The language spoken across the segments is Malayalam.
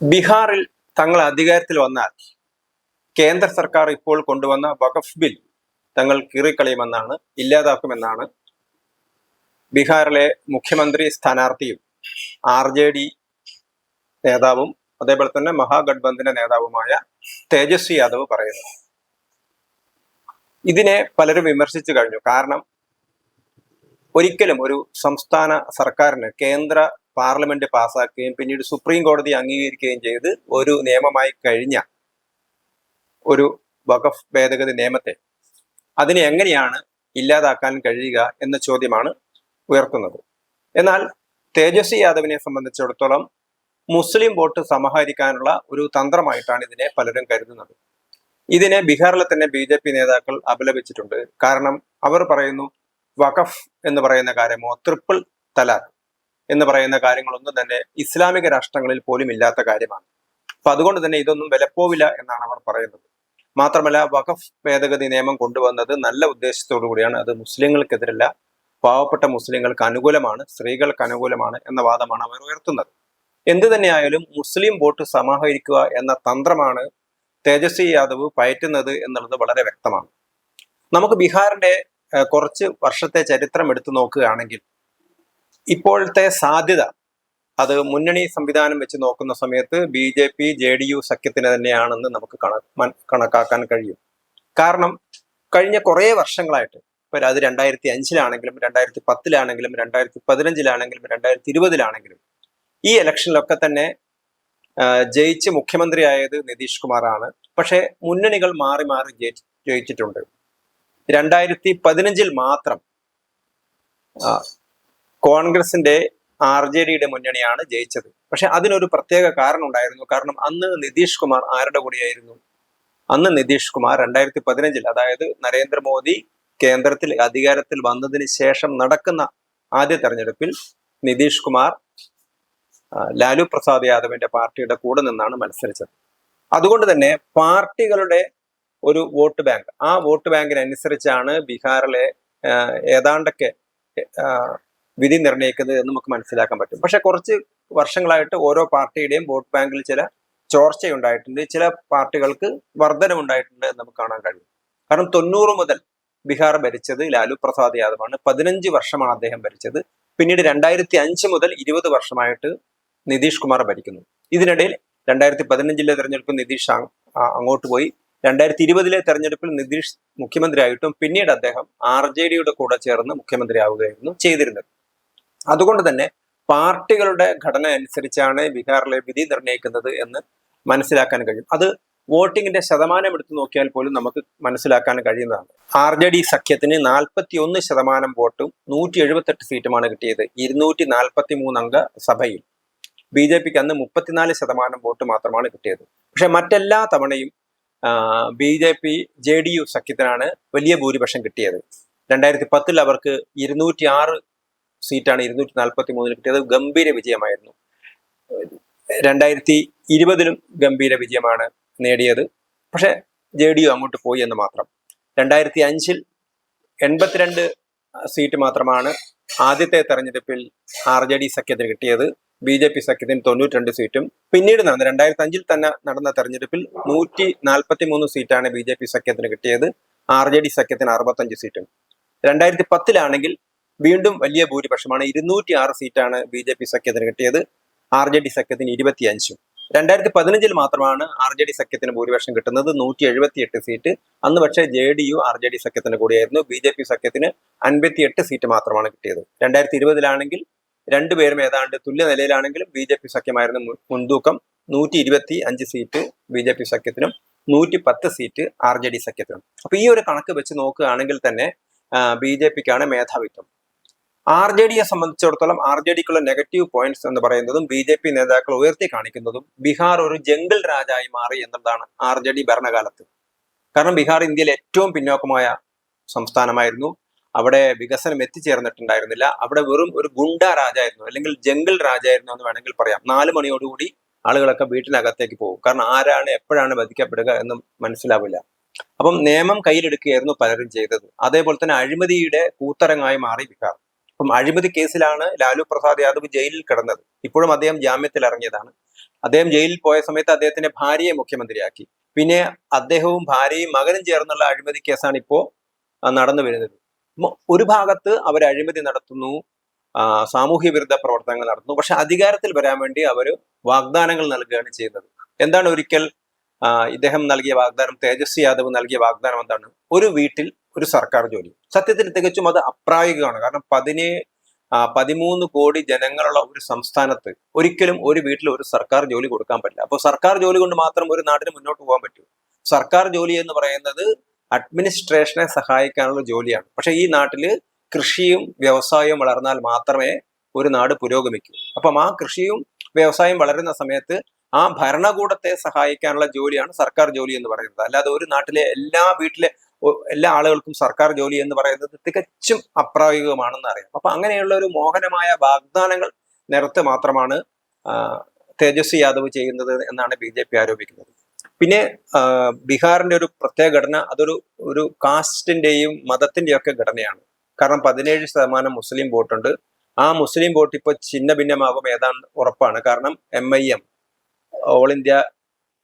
ബീഹാറിൽ തങ്ങൾ അധികാരത്തിൽ വന്നാൽ കേന്ദ്ര സർക്കാർ ഇപ്പോൾ കൊണ്ടുവന്ന വഖഫ് ബിൽ തങ്ങൾ കീറിക്കളയുമെന്നാണ് ഇല്ലാതാക്കുമെന്നാണ് ബീഹാറിലെ മുഖ്യമന്ത്രി സ്ഥാനാർത്ഥിയും ആർ ജെ ഡി നേതാവും അതേപോലെ തന്നെ മഹാഗഡ്ബന്ധിന്റെ നേതാവുമായ തേജസ്വി യാദവ് പറയുന്നത്. ഇതിനെ പലരും വിമർശിച്ചു കഴിഞ്ഞു. കാരണം ഒരിക്കലും ഒരു സംസ്ഥാന സർക്കാരിന് കേന്ദ്ര പാർലമെന്റ് പാസ്സാക്കുകയും പിന്നീട് സുപ്രീം കോടതി അംഗീകരിക്കുകയും ചെയ്ത് ഒരു നിയമമായി കഴിഞ്ഞ ഒരു വഖഫ് ഭേദഗതി നിയമത്തെ അതിനെ എങ്ങനെയാണ് ഇല്ലാതാക്കാൻ കഴിയുക എന്ന ചോദ്യമാണ് ഉയർത്തുന്നത്. എന്നാൽ തേജസ്വി യാദവിനെ സംബന്ധിച്ചിടത്തോളം മുസ്ലിം വോട്ട് സമാഹരിക്കാനുള്ള ഒരു തന്ത്രമായിട്ടാണ് ഇതിനെ പലരും കരുതുന്നത്. ഇതിനെ ബീഹാറിലെ തന്നെ ബി ജെ പി നേതാക്കൾ അപലപിച്ചിട്ടുണ്ട്. കാരണം അവർ പറയുന്നു വഖഫ് എന്ന് പറയുന്ന കാര്യമോ ട്രിപ്പിൾ തലാഖ്. എന്ന് പറയുന്ന കാര്യങ്ങളൊന്നും തന്നെ ഇസ്ലാമിക രാഷ്ട്രങ്ങളിൽ പോലും ഇല്ലാത്ത കാര്യമാണ്. അപ്പൊ അതുകൊണ്ട് തന്നെ ഇതൊന്നും വിലപ്പോവില്ല എന്നാണ് അവർ പറയുന്നത്. മാത്രമല്ല വഖഫ് ഭേദഗതി നിയമം കൊണ്ടുവന്നത് നല്ല ഉദ്ദേശത്തോടു കൂടിയാണ്. അത് മുസ്ലിങ്ങൾക്കെതിരല്ല പാവപ്പെട്ട മുസ്ലിങ്ങൾക്ക് അനുകൂലമാണ് സ്ത്രീകൾക്ക് അനുകൂലമാണ് എന്ന വാദമാണ് അവർ ഉയർത്തുന്നത്. എന്തു തന്നെയായാലും മുസ്ലിം വോട്ട് സമാഹരിക്കുക എന്ന തന്ത്രമാണ് തേജസ്വി യാദവ് പയറ്റുന്നത് എന്നുള്ളത് വളരെ വ്യക്തമാണ്. നമുക്ക് ബീഹാറിന്റെ കുറച്ച് വർഷത്തെ ചരിത്രം എടുത്തു നോക്കുകയാണെങ്കിൽ ഇപ്പോഴത്തെ സാധ്യത. അത് മുന്നണി സംവിധാനം വെച്ച് നോക്കുന്ന സമയത്ത് B J P J D U സഖ്യത്തിന് തന്നെയാണെന്ന് നമുക്ക് കണക്കാക്കാൻ കഴിയും. കാരണം കഴിഞ്ഞ കുറേ വർഷങ്ങളായിട്ട് ഇപ്പൊ അത് രണ്ടായിരത്തി അഞ്ചിലാണെങ്കിലും രണ്ടായിരത്തി പത്തിലാണെങ്കിലും രണ്ടായിരത്തി പതിനഞ്ചിലാണെങ്കിലും രണ്ടായിരത്തി ഇരുപതിലാണെങ്കിലും ഈ ഇലക്ഷനിലൊക്കെ തന്നെ ജയിച്ച് മുഖ്യമന്ത്രിയായത് നിതീഷ് കുമാറാണ്. പക്ഷെ മുന്നണികൾ മാറി മാറി ജയിച്ചിട്ടുണ്ട്. രണ്ടായിരത്തി പതിനഞ്ചിൽ മാത്രം കോൺഗ്രസിന്റെ ആർ ജെ ഡിയുടെ മുന്നണിയാണ് ജയിച്ചത്. പക്ഷെ അതിനൊരു പ്രത്യേക കാരണം ഉണ്ടായിരുന്നു കാരണം അന്ന് നിതീഷ് കുമാർ ആരുടെ കൂടെയായിരുന്നു? അന്ന് നിതീഷ് കുമാർ രണ്ടായിരത്തി പതിനഞ്ചിൽ അതായത് നരേന്ദ്രമോദി കേന്ദ്രത്തിൽ അധികാരത്തിൽ വന്നതിന് ശേഷം നടക്കുന്ന ആദ്യ തെരഞ്ഞെടുപ്പിൽ നിതീഷ് കുമാർ ലാലു പ്രസാദ് യാദവിന്റെ പാർട്ടിയുടെ കൂടെ നിന്നാണ് മത്സരിച്ചത്. അതുകൊണ്ട് തന്നെ പാർട്ടികളുടെ ഒരു വോട്ട് ബാങ്ക് ആ വോട്ട് ബാങ്കിനനുസരിച്ചാണ് ബീഹാറിലെ ഏതാണ്ടൊക്കെ വിധി നിർണയിക്കുന്നത് എന്ന് നമുക്ക് മനസ്സിലാക്കാൻ പറ്റും. പക്ഷെ കുറച്ച് വർഷങ്ങളായിട്ട് ഓരോ പാർട്ടിയുടെയും വോട്ട് ബാങ്കിൽ ചില ചോർച്ചയുണ്ടായിട്ടുണ്ട്. ചില പാർട്ടികൾക്ക് വർധനമുണ്ടായിട്ടുണ്ട് എന്ന് നമുക്ക് കാണാൻ കഴിയും. കാരണം തൊണ്ണൂറ് മുതൽ ബീഹാർ ഭരിച്ചത് ലാലു പ്രസാദ് യാദവാണ്. പതിനഞ്ച് വർഷമാണ് അദ്ദേഹം ഭരിച്ചത്. പിന്നീട് രണ്ടായിരത്തി അഞ്ച് മുതൽ ഇരുപത് വർഷമായിട്ട് നിതീഷ് കുമാർ ഭരിക്കുന്നു. ഇതിനിടയിൽ രണ്ടായിരത്തി പതിനഞ്ചിലെ തെരഞ്ഞെടുപ്പിൽ നിതീഷ് അങ്ങോട്ട് പോയി. രണ്ടായിരത്തി ഇരുപതിലെ തെരഞ്ഞെടുപ്പിൽ നിതീഷ് മുഖ്യമന്ത്രിയായിട്ടും പിന്നീട് അദ്ദേഹം ആർ ജെ ഡിയുടെ കൂടെ ചേർന്ന് മുഖ്യമന്ത്രിയാവുകയായിരുന്നു ചെയ്തിരുന്നത്. അതുകൊണ്ട് തന്നെ പാർട്ടികളുടെ ഘടന അനുസരിച്ചാണ് ബീഹാറിലെ വിധി നിർണയിക്കുന്നത് എന്ന് മനസ്സിലാക്കാൻ കഴിയും. അത് വോട്ടിങ്ങിന്റെ ശതമാനം എടുത്തു നോക്കിയാൽ പോലും നമുക്ക് മനസ്സിലാക്കാൻ കഴിയുന്നതാണ്. ആർ ജെ ഡി സഖ്യത്തിന് നാൽപ്പത്തി ഒന്ന് ശതമാനം വോട്ടും നൂറ്റി എഴുപത്തെട്ട് സീറ്റുമാണ് കിട്ടിയത് ഇരുന്നൂറ്റി നാൽപ്പത്തി മൂന്ന് അംഗ സഭയിൽ. ബി ജെ പിക്ക് അന്ന് മുപ്പത്തിനാല് ശതമാനം വോട്ട് മാത്രമാണ് കിട്ടിയത്. പക്ഷെ മറ്റെല്ലാ തവണയും B J P J D U സഖ്യത്തിനാണ് വലിയ ഭൂരിപക്ഷം കിട്ടിയത്. രണ്ടായിരത്തി പത്തിൽ അവർക്ക് ഇരുന്നൂറ്റി ആറ് സീറ്റാണ് ഇരുന്നൂറ്റി നാൽപ്പത്തി മൂന്നിൽ കിട്ടിയത് ഗംഭീര വിജയമായിരുന്നു. രണ്ടായിരത്തി ഇരുപതിലും ഗംഭീര വിജയമാണ് നേടിയത്. പക്ഷെ ജെ ഡി യു അങ്ങോട്ട് പോയി എന്ന് മാത്രം. രണ്ടായിരത്തി അഞ്ചിൽ എൺപത്തിരണ്ട് സീറ്റ് മാത്രമാണ് ആദ്യത്തെ തെരഞ്ഞെടുപ്പിൽ ആർ ജെ ഡി സഖ്യത്തിന് കിട്ടിയത്. ബി ജെ പി സഖ്യത്തിന് തൊണ്ണൂറ്റിരണ്ട് സീറ്റും. പിന്നീട് നടന്ന രണ്ടായിരത്തി അഞ്ചിൽ തന്നെ നടന്ന തെരഞ്ഞെടുപ്പിൽ നൂറ്റി നാൽപ്പത്തി മൂന്ന് സീറ്റാണ് ബി ജെ പി സഖ്യത്തിന് കിട്ടിയത്. ആർ ജെ ഡി സഖ്യത്തിന് അറുപത്തഞ്ച് സീറ്റും. രണ്ടായിരത്തി പത്തിലാണെങ്കിൽ വീണ്ടും വലിയ ഭൂരിപക്ഷമാണ്. ഇരുന്നൂറ്റി ആറ് സീറ്റാണ് ബി ജെ പി സഖ്യത്തിന് കിട്ടിയത്. ആർ ജെ ഡി സഖ്യത്തിന് ഇരുപത്തിയഞ്ചും. രണ്ടായിരത്തി പതിനഞ്ചിൽ മാത്രമാണ് ആർ ജെ ഡി സഖ്യത്തിന് ഭൂരിപക്ഷം കിട്ടുന്നത്. നൂറ്റി എഴുപത്തി എട്ട് സീറ്റ്. അന്ന് പക്ഷേ J D U R J D സഖ്യത്തിന് കൂടിയായിരുന്നു. ബി ജെ പി സഖ്യത്തിന് അൻപത്തി എട്ട് സീറ്റ് മാത്രമാണ് കിട്ടിയത്. രണ്ടായിരത്തി ഇരുപതിലാണെങ്കിൽ രണ്ടുപേരും ഏതാണ്ട് തുല്യ നിലയിലാണെങ്കിലും ബി ജെ പി സഖ്യമായിരുന്നു മുൻതൂക്കം. നൂറ്റി ഇരുപത്തി അഞ്ച് സീറ്റ് ബി ജെ പി സഖ്യത്തിനും നൂറ്റി പത്ത് സീറ്റ് ആർ ജെ ഡി സഖ്യത്തിനും. അപ്പൊ ഈ ഒരു കണക്ക് വെച്ച് നോക്കുകയാണെങ്കിൽ തന്നെ ബി ജെ പിക്കാണ് മേധാവിത്വം. ആർ ജെ ഡിയെ സംബന്ധിച്ചിടത്തോളം ആർ ജെ ഡിക്കുള്ള നെഗറ്റീവ് പോയിന്റ്സ് എന്ന് പറയുന്നതും ബി ജെ പി നേതാക്കൾ ഉയർത്തി കാണിക്കുന്നതും ബീഹാർ ഒരു ജംഗിൾ രാജായി മാറി എന്നതാണ് ആർ ജെ ഡി ഭരണകാലത്ത്. കാരണം ബീഹാർ ഇന്ത്യയിൽ ഏറ്റവും പിന്നോക്കമായ സംസ്ഥാനമായിരുന്നു. അവിടെ വികസനം എത്തിച്ചേർന്നിട്ടുണ്ടായിരുന്നില്ല. അവിടെ വെറും ഒരു ഗുണ്ട രാജായിരുന്നു അല്ലെങ്കിൽ ജംഗിൾ രാജായിരുന്നു എന്ന് വേണമെങ്കിൽ പറയാം. നാല് മണിയോടുകൂടി ആളുകളൊക്കെ വീട്ടിനകത്തേക്ക് പോകും. കാരണം ആരാണ് എപ്പോഴാണ് വധിക്കപ്പെടുക എന്ന് മനസ്സിലാവില്ല. അപ്പം നിയമം കയ്യിലെടുക്കുകയായിരുന്നു പലരും ചെയ്തത്. അതേപോലെ തന്നെ അഴിമതിയുടെ കൂത്തരങ്ങായി മാറി ബീഹാർ. അപ്പം അഴിമതി കേസിലാണ് ലാലു പ്രസാദ് യാദവ് ജയിലിൽ കിടന്നത്. ഇപ്പോഴും അദ്ദേഹം ജാമ്യത്തിൽ ഇറങ്ങിയതാണ്. അദ്ദേഹം ജയിലിൽ പോയ സമയത്ത് അദ്ദേഹത്തിന്റെ ഭാര്യയെ മുഖ്യമന്ത്രിയാക്കി. പിന്നെ അദ്ദേഹവും ഭാര്യയും മകനും ചേർന്നുള്ള അഴിമതി കേസാണ് ഇപ്പോ ആ, നടന്നു വരുന്നത്. ഒരു ഭാഗത്ത് അവർ അഴിമതി നടത്തുന്നു സാമൂഹ്യ വിരുദ്ധ പ്രവർത്തനങ്ങൾ നടത്തുന്നു. പക്ഷെ അധികാരത്തിൽ വരാൻ വേണ്ടി അവർ വാഗ്ദാനങ്ങൾ നൽകുകയാണ് ചെയ്യുന്നത്. എന്താണ് ഒരിക്കൽ ഇദ്ദേഹം നൽകിയ വാഗ്ദാനം തേജസ്വി യാദവ് നൽകിയ വാഗ്ദാനം എന്താണ്? ഒരു വീട്ടിൽ ഒരു സർക്കാർ ജോലി. സത്യത്തിൽ തികച്ചും അത് അപ്രായോഗികമാണ്. കാരണം പതിനേ ആ, പതിമൂന്ന് കോടി ജനങ്ങളുള്ള ഒരു സംസ്ഥാനത്ത് ഒരിക്കലും ഒരു വീട്ടിൽ ഒരു സർക്കാർ ജോലി കൊടുക്കാൻ പറ്റില്ല. അപ്പോൾ സർക്കാർ ജോലി കൊണ്ട് മാത്രം ഒരു നാടിന് മുന്നോട്ട് പോകാൻ പറ്റൂ. സർക്കാർ ജോലി എന്ന് പറയുന്നത് അഡ്മിനിസ്ട്രേഷനെ സഹായിക്കാനുള്ള ജോലിയാണ്. പക്ഷെ ഈ നാട്ടിൽ കൃഷിയും വ്യവസായവും വളർന്നാൽ മാത്രമേ ഒരു നാട് പുരോഗമിക്കൂ. അപ്പം ആ കൃഷിയും വ്യവസായം വളരുന്ന സമയത്ത് ആ ഭരണകൂടത്തെ സഹായിക്കാനുള്ള ജോലിയാണ് സർക്കാർ ജോലി എന്ന് പറയുന്നത്. അല്ലാതെ ഒരു നാട്ടിലെ എല്ലാ വീട്ടിലെ എല്ലാ ആളുകൾക്കും സർക്കാർ ജോലി എന്ന് പറയുന്നത് തികച്ചും അപ്രായോഗികമാണെന്ന് അറിയാം. അപ്പൊ അങ്ങനെയുള്ള ഒരു മോഹനമായ വാഗ്ദാനങ്ങൾ നിരത്ത് മാത്രമാണ് തേജസ്വി യാദവ് ചെയ്യുന്നത് എന്നാണ് ബി ജെ പി ആരോപിക്കുന്നത്. പിന്നെ ബീഹാറിന്റെ ഒരു പ്രത്യേക ഘടന അതൊരു ഒരു കാസ്റ്റിന്റെയും മതത്തിന്റെയും ഒക്കെ ഘടനയാണ്. കാരണം പതിനേഴ് ശതമാനം മുസ്ലിം വോട്ടുണ്ട്. ആ മുസ്ലിം വോട്ട് ഇപ്പോൾ ചിന്ന ഭിന്നമാകും ഏതാണ്ട് ഉറപ്പാണ്. കാരണം M I M all India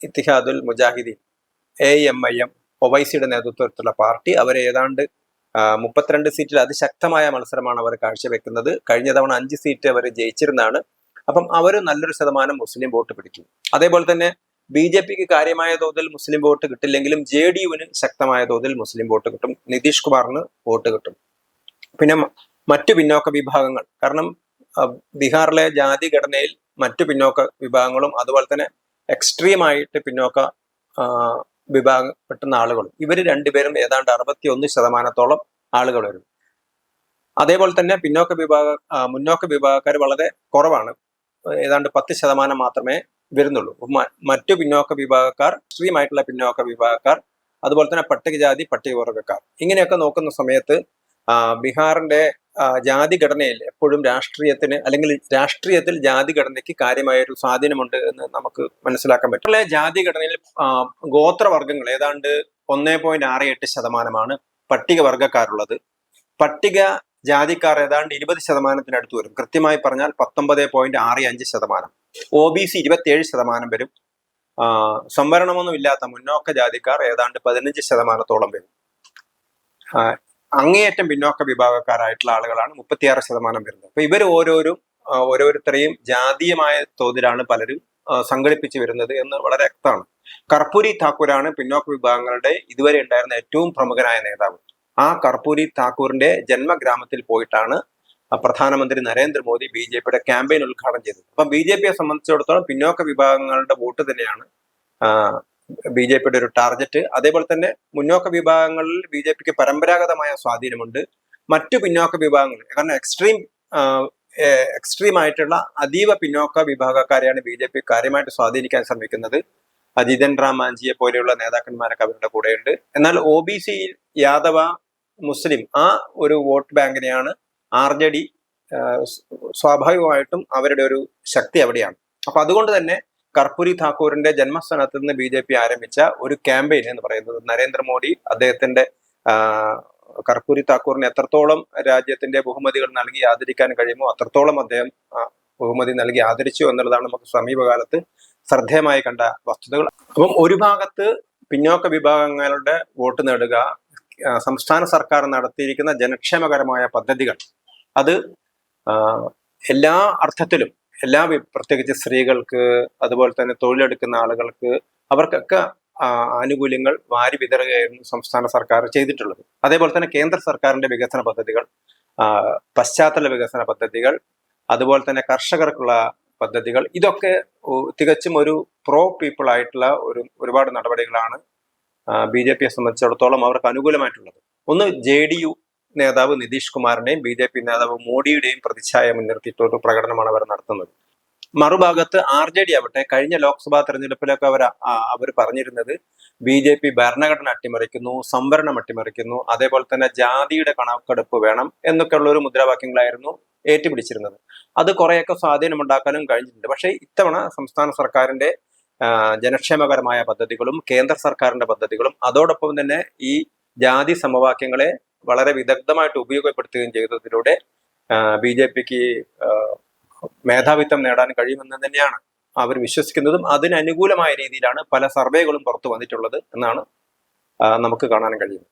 Ittehadul Mujahideen A M I M ഒവൈസിയുടെ നേതൃത്വത്തിലുള്ള പാർട്ടി അവരെ ഏതാണ്ട് മുപ്പത്തിരണ്ട് സീറ്റിൽ അതിശക്തമായ മത്സരമാണ് അവർ കാഴ്ചവെക്കുന്നത്. കഴിഞ്ഞ തവണ അഞ്ച് സീറ്റ് അവർ ജയിച്ചിരുന്നാണ് അപ്പം അവർ നല്ലൊരു ശതമാനം മുസ്ലിം വോട്ട് പിടിക്കും. അതേപോലെ തന്നെ ബി ജെ പിക്ക് കാര്യമായ തോതിൽ മുസ്ലിം വോട്ട് കിട്ടില്ലെങ്കിലും ജെ ഡി യുവിന് ശക്തമായ തോതിൽ മുസ്ലിം വോട്ട് കിട്ടും. നിതീഷ് കുമാറിന് വോട്ട് കിട്ടും. പിന്നെ മറ്റു പിന്നോക്ക വിഭാഗങ്ങൾ. കാരണം ബീഹാറിലെ ജാതി ഘടനയിൽ മറ്റു പിന്നോക്ക വിഭാഗങ്ങളും അതുപോലെ തന്നെ എക്സ്ട്രീമായിട്ട് പിന്നോക്ക വിഭാഗപ്പെട്ടുന്ന ആളുകളും ഇവർ രണ്ടുപേരും ഏതാണ്ട് അറുപത്തി ഒന്ന് ശതമാനത്തോളം ആളുകൾ വരും. അതേപോലെ തന്നെ പിന്നോക്ക വിഭാഗ മുന്നോക്ക വിഭാഗക്കാർ വളരെ കുറവാണ്. ഏതാണ്ട് പത്ത് ശതമാനം മാത്രമേ വരുന്നുള്ളൂ. മറ്റു പിന്നോക്ക വിഭാഗക്കാർ എക്സ്ട്രീം പിന്നോക്ക വിഭാഗക്കാർ അതുപോലെ തന്നെ പട്ടികജാതി പട്ടികവർഗക്കാർ. ഇങ്ങനെയൊക്കെ നോക്കുന്ന സമയത്ത് ബീഹാറിന്റെ ആ, ജാതി ഘടനയിൽ എപ്പോഴും രാഷ്ട്രീയത്തിന് അല്ലെങ്കിൽ രാഷ്ട്രീയത്തിൽ ജാതി ഘടനയ്ക്ക് കാര്യമായ ഒരു സ്വാധീനമുണ്ട് എന്ന് നമുക്ക് മനസ്സിലാക്കാൻ പറ്റും. ജാതി ഘടനയിൽ ഗോത്രവർഗങ്ങൾ ഏതാണ്ട് ഒന്നേ പോയിന്റ് ആറ് എട്ട് ശതമാനമാണ് പട്ടികവർഗക്കാരുള്ളത് പട്ടിക ജാതിക്കാർ ഏതാണ്ട് ഇരുപത് ശതമാനത്തിനടുത്ത് വരും. കൃത്യമായി പറഞ്ഞാൽ പത്തൊമ്പത് പോയിന്റ് ആറ് അഞ്ച് ശതമാനം. ഒ ബി സി ഇരുപത്തിയേഴ് ശതമാനം വരും. സംവരണമൊന്നും ഇല്ലാത്ത മുന്നോക്ക ജാതിക്കാർ ഏതാണ്ട് പതിനഞ്ച് ശതമാനത്തോളം വരും. അങ്ങേയറ്റം പിന്നോക്ക വിഭാഗക്കാരായിട്ടുള്ള ആളുകളാണ് മുപ്പത്തിയാറ് ശതമാനം വരുന്നത്. അപ്പൊ ഇവർ ഓരോരും ഓരോരുത്തരെയും ജാതീയമായ തോതിലാണ് പലരും സംഘടിപ്പിച്ചു വരുന്നത് എന്ന് വളരെ വ്യക്തമാണ്. കർപ്പൂരി താക്കൂരാണ് പിന്നോക്ക വിഭാഗങ്ങളുടെ ഇതുവരെ ഉണ്ടായിരുന്ന ഏറ്റവും പ്രമുഖനായ നേതാവ്. ആ കർപ്പൂരി താക്കൂറിന്റെ ജന്മഗ്രാമത്തിൽ പോയിട്ടാണ് പ്രധാനമന്ത്രി നരേന്ദ്രമോദി ബി ജെ പിയുടെ ക്യാമ്പയിൻ ഉദ്ഘാടനം ചെയ്തത്. അപ്പം ബി ജെ പിയെ സംബന്ധിച്ചിടത്തോളം പിന്നോക്ക വിഭാഗങ്ങളുടെ വോട്ട് തന്നെയാണ് ബി ജെ പിയുടെ ഒരു ടാർഗറ്റ്. അതേപോലെ തന്നെ മുന്നോക്ക വിഭാഗങ്ങളിൽ ബി ജെ പിക്ക് പരമ്പരാഗതമായ സ്വാധീനമുണ്ട്. മറ്റു പിന്നോക്ക വിഭാഗങ്ങൾ കാരണം എക്സ്ട്രീം എക്സ്ട്രീം ആയിട്ടുള്ള അതീവ പിന്നോക്ക വിഭാഗക്കാരെയാണ് ബി ജെ പി കാര്യമായിട്ട് സ്വാധീനിക്കാൻ ശ്രമിക്കുന്നത്. അജിതൻ റാം മാഞ്ചിയെ പോലെയുള്ള നേതാക്കന്മാരൊക്കെ അവരുടെ കൂടെയുണ്ട്. എന്നാൽ ഒ ബി സി യാദവ മുസ്ലിം ആ ഒരു വോട്ട് ബാങ്കിനെയാണ് ആർ ജെ ഡി സ്വാഭാവികമായിട്ടും അവരുടെ ഒരു ശക്തി അവിടെയാണ്. അപ്പൊ അതുകൊണ്ട് തന്നെ കർപ്പൂരി താക്കൂറിന്റെ ജന്മസ്ഥാനത്ത് നിന്ന് ബി ജെ പി ആരംഭിച്ച ഒരു ക്യാമ്പയിൻ എന്ന് പറയുന്നത് നരേന്ദ്രമോദി അദ്ദേഹത്തിന്റെ കർപ്പൂരി താക്കൂറിന് എത്രത്തോളം രാജ്യത്തിന്റെ ബഹുമതികൾ നൽകി ആദരിക്കാൻ കഴിയുമോ അത്രത്തോളം അദ്ദേഹം ബഹുമതി നൽകി ആദരിച്ചു എന്നുള്ളതാണ് നമുക്ക് സമീപകാലത്ത് ശ്രദ്ധേയമായി കണ്ട വസ്തുതകൾ. അപ്പം ഒരു ഭാഗത്ത് പിന്നോക്ക വിഭാഗങ്ങളുടെ വോട്ട് നേടുക സംസ്ഥാന സർക്കാർ നടത്തിയിരിക്കുന്ന ജനക്ഷേമകരമായ പദ്ധതികൾ അത് എല്ലാ അർത്ഥത്തിലും എല്ലാ പ്രത്യേകിച്ച് സ്ത്രീകൾക്ക് അതുപോലെ തന്നെ തൊഴിലെടുക്കുന്ന ആളുകൾക്ക് അവർക്കൊക്കെ ആനുകൂല്യങ്ങൾ വാരി വിതറുകയായിരുന്നു സംസ്ഥാന സർക്കാർ ചെയ്തിട്ടുള്ളത്. അതേപോലെ തന്നെ കേന്ദ്ര സർക്കാരിന്റെ വികസന പദ്ധതികൾ പശ്ചാത്തല വികസന പദ്ധതികൾ അതുപോലെ തന്നെ കർഷകർക്കുള്ള പദ്ധതികൾ ഇതൊക്കെ തികച്ചും ഒരു പ്രോ പീപ്പിൾ ആയിട്ടുള്ള ഒരു ഒരുപാട് നടപടികളാണ് ബി ജെ പിയെ സംബന്ധിച്ചിടത്തോളം അവർക്ക് അനുകൂലമായിട്ടുള്ളത്. ഒന്ന് ജെ ഡി യു നേതാവ് നിതീഷ് കുമാറിന്റെയും ബി ജെ പി നേതാവ് മോഡിയുടെയും പ്രതിച്ഛായ മുൻനിർത്തിയിട്ടുള്ള പ്രകടനമാണ് അവർ നടത്തുന്നത്. മറുഭാഗത്ത് ആർ ജെ ഡി ആവട്ടെ കഴിഞ്ഞ ലോക്സഭാ തെരഞ്ഞെടുപ്പിലൊക്കെ അവർ അവർ പറഞ്ഞിരുന്നത് ബി ജെ പി ഭരണഘടന അട്ടിമറിക്കുന്നു സംവരണം അട്ടിമറിക്കുന്നു അതേപോലെ തന്നെ ജാതിയുടെ കണക്കെടുപ്പ് വേണം എന്നൊക്കെയുള്ള ഒരു മുദ്രാവാക്യങ്ങളായിരുന്നു ഏറ്റുപിടിച്ചിരുന്നത്. അത് കുറെയൊക്കെ സ്വാധീനമുണ്ടാക്കാനും കഴിഞ്ഞിട്ടുണ്ട്. പക്ഷേ ഇത്തവണ സംസ്ഥാന സർക്കാരിന്റെ ജനക്ഷേമകരമായ പദ്ധതികളും കേന്ദ്ര സർക്കാരിന്റെ പദ്ധതികളും അതോടൊപ്പം തന്നെ ഈ ജാതി സമവാക്യങ്ങളെ വളരെ വിദഗ്ധമായിട്ട് ഉപയോഗപ്പെടുത്തുകയും ചെയ്തതിലൂടെ ബി ജെ പിക്ക് മേധാവിത്വം നേടാൻ കഴിയുമെന്ന് തന്നെയാണ് അവർ വിശ്വസിക്കുന്നതും അതിനനുകൂലമായ രീതിയിലാണ് പല സർവേകളും പുറത്തു വന്നിട്ടുള്ളത് എന്നാണ് നമുക്ക് കാണാൻ കഴിയുന്നത്.